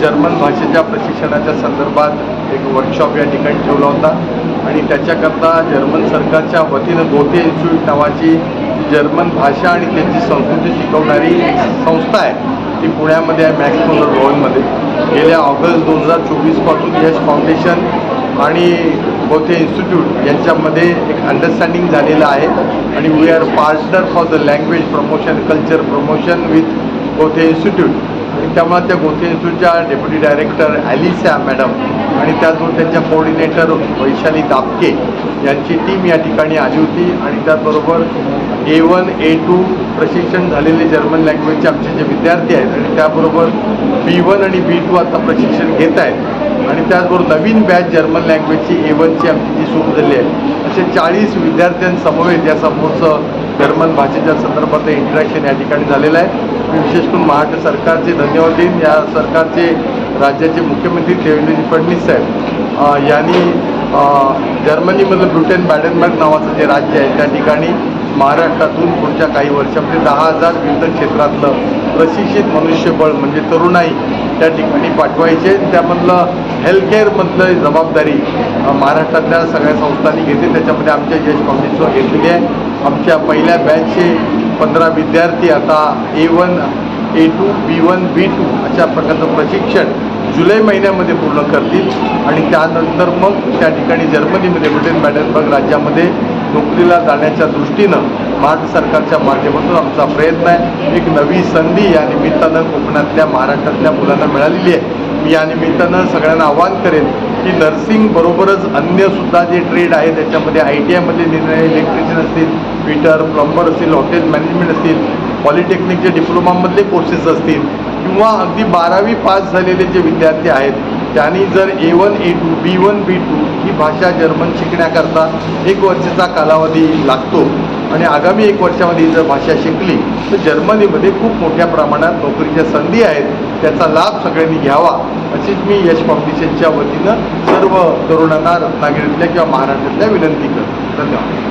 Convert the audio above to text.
German भाषेच्या प्रशिक्षणाच्या संदर्भात एक वर्कशॉप या ठिकाणी ठेवला होता. आणि त्याच्याकरता जर्मन सरकारच्या वतीनं गोते इन्स्टिट्यूट नावाची जर्मन भाषा आणि त्यांची संस्कृती शिकवणारी एक संस्था आहे. ती पुण्यामध्ये आहे मॅक्स मुलर भवनमध्ये गेल्या ऑगस्ट दोन हजार चोवीसपासून यश फाउंडेशन आणि बोथे इन्स्टिट्यूट यांच्यामध्ये एक अंडरस्टँडिंग झालेलं आहे. आणि we are partner for the language promotion culture promotion with Goethe institute त्यामुळे त्या गोथे इन्स्टिट्यूटच्या डेप्युटी डायरेक्टर ॲलिसा मॅडम आणि त्याचबरोबर त्यांच्या कोऑर्डिनेटर वैशाली दापके यांची टीम या ठिकाणी आली होती. आणि त्याचबरोबर ए वन ए टू प्रशिक्षण झालेले जर्मन लँग्वेजचे आमचे जे विद्यार्थी आहेत आणि त्याबरोबर बी वन आणि बी टू आता प्रशिक्षण घेत आहेत. आणि त्याचबरोबर नवीन बॅच जर्मन लँग्वेजची ए वनची आमची जी सुरू झाली आहे. असे चाळीस विद्यार्थ्यांसमवेत या समोरचं जर्मन भाषेच्या संदर्भातलं इंटरॅक्शन या ठिकाणी झालेलं आहे. मी विशेष करून महाराष्ट्र सरकारचे धन्यवाद देईन. या सरकारचे राज्याचे मुख्यमंत्री देवेंद्रजी फडणवीस साहेब यांनी जर्मनीमधलं ब्रुटेन बॅडनबर्ग नावाचं जे राज्य आहे त्या ठिकाणी महाराष्ट्रातून पुढच्या काही वर्षामध्ये दहा हजार विविध क्षेत्रातलं प्रशिक्षित मनुष्यबळ म्हणजे तरुणाई त्या ठिकाणी पाठवायचे. त्यामधलं हेल्थकेअरमधलं जबाबदारी महाराष्ट्रातल्या सगळ्या संस्थांनी घेतली. त्याच्यामध्ये आमच्या यश फाउंडेशन घेतलेली आहे. आमच्या पहिल्या बॅचचे पंधरा विद्यार्थी आता A one A two B one B two अशा प्रकारचं प्रशिक्षण जुलै महिन्यामध्ये पूर्ण करतील. आणि त्यानंतर मग त्या ठिकाणी जर्मनीमध्ये ब्रिटन बॅडनबर्ग राज्यामध्ये नोकरीला जाण्याच्या दृष्टीनं भारत सरकारच्या माध्यमातून आमचा प्रयत्न आहे. एक नवी संधी या निमित्तानं कोकणातल्या महाराष्ट्रातल्या मुलांना मिळालेली आहे. मी या निमित्तानं सगळ्यांना आवाहन करेन की नर्सिंग बरोबरच अन्यसुद्धा जे ट्रेड आहे त्याच्यामध्ये आय टी आयमधले निर्णय इलेक्ट्रिशियन असतील फिटर प्लंबर असतील हॉटेल मॅनेजमेंट असतील पॉलिटेक्निकचे डिप्लोमामधले कोर्सेस असतील किंवा अगदी बारावी पास झालेले जे विद्यार्थी आहेत त्यांनी जर A one A two B one B two ही भाषा जर्मन शिकण्याकरता एक वर्षाचा कालावधी लागतो. आणि आगामी एक वर्षामध्ये जर भाषा शिकली तर जर्मनीमध्ये खूप मोठ्या प्रमाणात नोकरीच्या संधी आहेत त्याचा लाभ सगळ्यांनी घ्यावा अशीच मी यश फाउंडेशनच्या वतीनं सर्व तरुणांना रत्नागिरीतल्या किंवा महाराष्ट्रातल्या विनंती करतो. धन्यवाद.